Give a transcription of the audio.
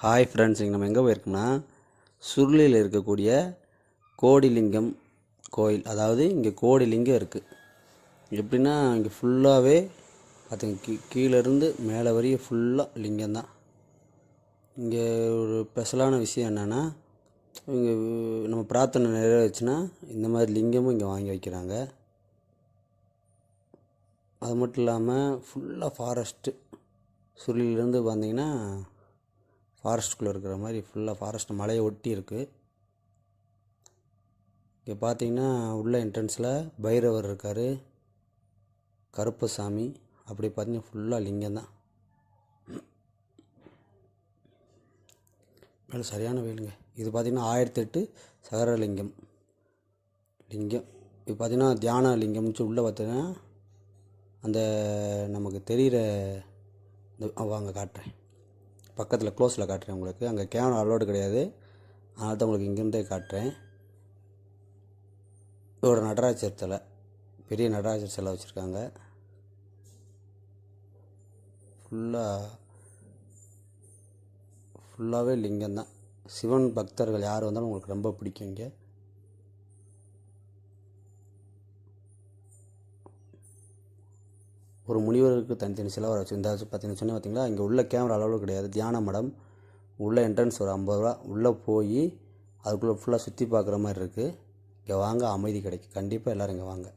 Hi friends இங்கே நம்ம எங்கே போயிருக்கோம்னா சுருளியில் இருக்கக்கூடிய கோடிலிங்கம் கோயில். அதாவது இங்கே கோடிலிங்கம் இருக்குது எப்படின்னா இங்கே ஃபுல்லாகவே பார்த்துங்க கீ கீழேருந்து மேலே வரையும் ஃபுல்லாக லிங்கம் தான். இங்கே ஒரு ஸ்பெஷலான விஷயம் என்னென்னா இங்கே நம்ம பிரார்த்தனை நிறைவேச்சுன்னா இந்த மாதிரி லிங்கமும் இங்கே வாங்கி வைக்கிறாங்க. அது மட்டும் இல்லாமல் ஃபுல்லாக ஃபாரஸ்ட்டு சுருளிலேருந்து பார்த்திங்கன்னா ஃபாரஸ்ட்டுக்குள்ளே இருக்கிற மாதிரி ஃபுல்லாக ஃபாரஸ்ட் மலையை ஒட்டி இருக்குது இங்கே பார்த்தீங்கன்னா உள்ள என்ட்ரன்ஸில் பைரவர் இருக்கார். கருப்பசாமி. அப்படி பார்த்தீங்கன்னா ஃபுல்லாக லிங்கம் தான். மேலே சரியான வேலுங்க இது பார்த்திங்கன்னா ஆயிரத்தி எட்டு சகரலிங்கம். லிங்கம். இது பார்த்திங்கன்னா தியான லிங்கம்னு உள்ளே பார்த்தீங்கன்னா அந்த நமக்கு தெரிகிற இந்த வாங்க காட்டுறேன். பக்கத்தில் க்ளோஸில் காட்டுறேன் உங்களுக்கு. அங்கே கேமரா அலோடு கிடையாது. அதனால் தான் உங்களுக்கு இங்கேருந்தே காட்டுறேன். இதோட ஒரு நடராஜர் தலை பெரிய நடராஜர் சிலை வச்சுருக்காங்க. ஃபுல்லாக ஃபுல்லாகவே லிங்கம் தான். சிவன் பக்தர்கள் யார் வந்தாலும் உங்களுக்கு ரொம்ப பிடிக்கும் இங்கே. ஒரு முனிவருக்கு தனித்தனி சிலவரை வச்சு இந்த பார்த்தீங்கன்னு சொன்னால் பார்த்தீங்களா இங்கே உள்ள கேமரா அளவு கிடையாது. தியான மடம். உள்ள என்ட்ரன்ஸ் ஒரு ஐம்பது ரூபா. உள்ளே போய் அதுக்குள்ளே ஃபுல்லாக சுற்றி பார்க்குற மாதிரி இருக்குது இங்கே வாங்க அமைதி கிடைக்கும். கண்டிப்பாக எல்லோரும் இங்கே வாங்க.